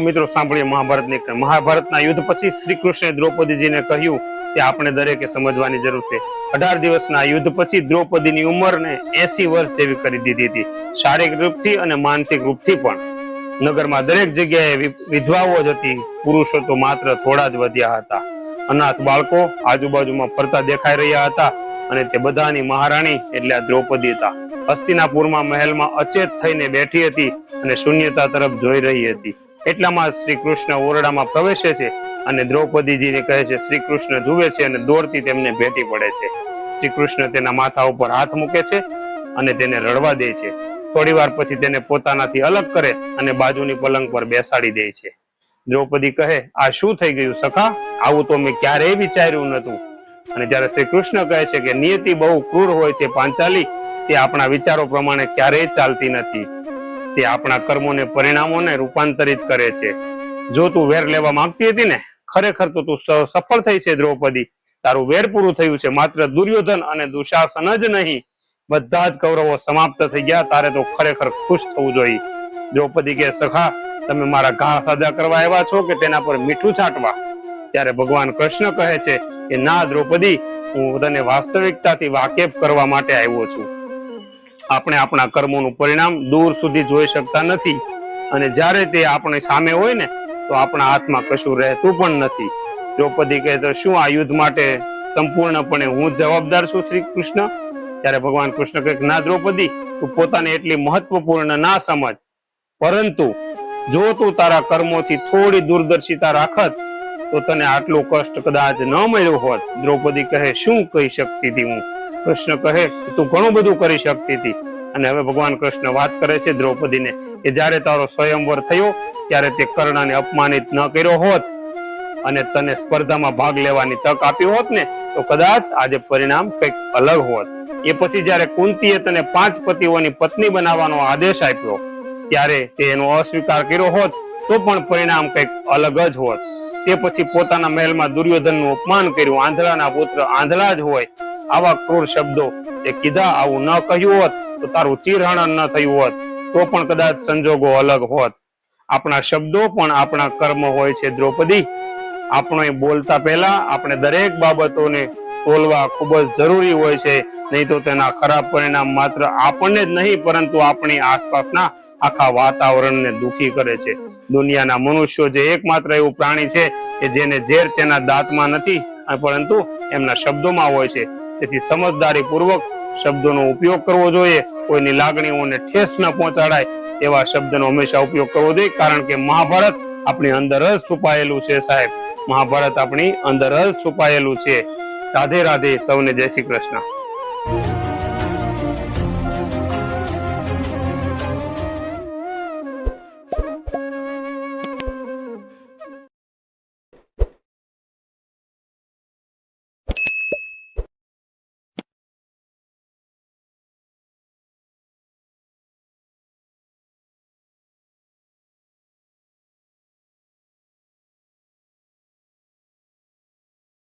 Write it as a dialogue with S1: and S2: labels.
S1: મિત્રો, સાંભળીએ મહાભારતની મહાભારતના યુદ્ધ પછી શ્રી કૃષ્ણે દ્રૌપદીજીને કહ્યું કે આપણે દરેકે સમજવાની જરૂર છે. અઢાર દિવસના યુદ્ધ પછી દ્રૌપદીની ઉંમરને એસી વર્ષ જેવી કરી દીધી હતી. શારીરિક રૂપથી અને માનસિક રૂપથી પણ. નગરમાં દરેક જગ્યાએ વિધવાઓ જ હતી. પુરુષો તો માત્ર થોડા જ વધ્યા હતા. અનાથ બાળકો આજુબાજુમાં ફરતા દેખાઈ રહ્યા હતા અને તે બધાની મહારાણી એટલે દ્રૌપદી હતા. હસ્તિનાપુરમાં મહેલમાં અચેત થઈને બેઠી હતી અને શૂન્યતા તરફ જોઈ રહી હતી. એટલામાં શ્રી કૃષ્ણ ઓરડામાં પ્રવેશે છે અને દ્રૌપદીજીને કહે છે શ્રી કૃષ્ણ જુએ છે અને દોડતી તેમને ભેટી પડે છે. શ્રી કૃષ્ણ તેના માથા ઉપર હાથ મૂકે છે અને તેને રડવા દે છે. થોડી વાર પછી તેને પોતાનાથી અલગ કરે અને બાજુની પલંગ પર બેસાડી દે છે. દ્રૌપદી કહે, આ શું થઈ ગયું સખા? આવું તો મેં ક્યારેય વિચાર્યું નતું અને જ્યારે શ્રી કૃષ્ણ કહે છે કે, નિયતિ બહુ ક્રૂર હોય છે પાંચાલી, તે આપણા વિચારો પ્રમાણે ક્યારેય ચાલતી નથી. તે આપણા કર્મોને, પરિણામોને રૂપાંતરિત કરે છે. જો તું વેર લેવા માંગતી હતી ને, ખરેખર તો તું સફળ થઈ છે દ્રૌપદી. તારું વેર પૂરું થયું છે. માત્ર દુર્યોધન અને દુશાસન જ નહીં, બધા જ કૌરવો સમાપ્ત થઈ ગયા. તારે તો ખરેખર ખુશ થવું જોઈએ. દ્રૌપદી કે સખા, તમે મારા ઘા સાજા કરવા આવ્યા છો કે તેના પર મીઠું છાંટવા? ત્યારે ભગવાન કૃષ્ણ કહે છે કે, ના દ્રૌપદી, હું તને વાસ્તવિકતાથી વાકેફ કરવા માટે આવ્યો છું. આપણે આપણા કર્મોનું પરિણામ દૂર સુધી જોઈ શકતા નથી. અને જ્યારે તે આપણે સામે હોય ને, તો આપણા હાથમાં કશું રહેતું પણ નથી. દ્રૌપદી કહે તો શું આ યુદ્ધ માટે સંપૂર્ણપણે હું જવાબદાર છું શ્રી કૃષ્ણ? ત્યારે ભગવાન કૃષ્ણ કહે ના દ્રૌપદી, તું પોતાને એટલી મહત્વપૂર્ણ ના સમજ. પરંતુ જો તું તારા કર્મોથી થોડી દૂરદર્શિતા રાખત, તો તને આટલું કષ્ટ કદાચ ન મળ્યું હોત. દ્રૌપદી કહે, શું કહી શકતી હતી હું? કૃષ્ણ કહે તું ઘણું બધું કરી શકતી હતી. અને હવે ભગવાન કૃષ્ણ વાત કરે છે દ્રૌપદીને કે જ્યારે તારો સ્વયંવર થયો, ત્યારે તે કર્ણને અપમાનિત ન કર્યો હોત અને તને સ્પર્ધામાં ભાગ લેવાની તક આપી હોત ને, તો કદાચ આજે પરિણામ કંઈક અલગ હોત. એ પછી જ્યારે કુંતીએ તને પાંચ પતિઓની પત્ની બનાવવાનો આદેશ આપ્યો, ત્યારે તે એનો અસ્વીકાર કર્યો હોત, તો પણ પરિણામ કંઈક અલગ જ હોત. તે પછી પોતાના મહેલમાં દુર્યોધનનું અપમાન કર્યું. આંધળાના પુત્ર આંધળા જ હોય આવા ક્રૂર શબ્દો એ કીધા આવું ન કહ્યું હોત તો તારું ચીરહરણ ન થયું હોત, તો પણ કદાચ સંજોગો અલગ હોત. આપણા શબ્દો પણ આપણા કર્મ હોય છે દ્રૌપદી. આપણે બોલતા પહેલા આપણે દરેક બાબતોને તોલવા ખૂબ જ જરૂરી હોય છે, નહીં તો તેના ખરાબ પરિણામ માત્ર આપણને જ નહીં, પરંતુ આપણી આસપાસના આખા વાતાવરણને દુખી કરે છે. દુનિયાના મનુષ્યો જે એકમાત્ર એવું પ્રાણી છે કે જેને ઝેર તેના દાંતમાં નથી પરંતુ એમના શબ્દોમાં હોય છે. તેથી સમજદારી પૂર્વક શબ્દોનો ઉપયોગ કરવો જોઈએ. કોઈની લાગણીઓને ઠેસ ન પહોંચાડાય એવા શબ્દનો હંમેશા ઉપયોગ કરવો જોઈએ. કારણ કે મહાભારત આપણી અંદર જ છુપાયેલું છે સાહેબ. મહાભારત આપણી અંદર જ છુપાયેલું છે. રાધે રાધે સૌને જય શ્રી કૃષ્ણ.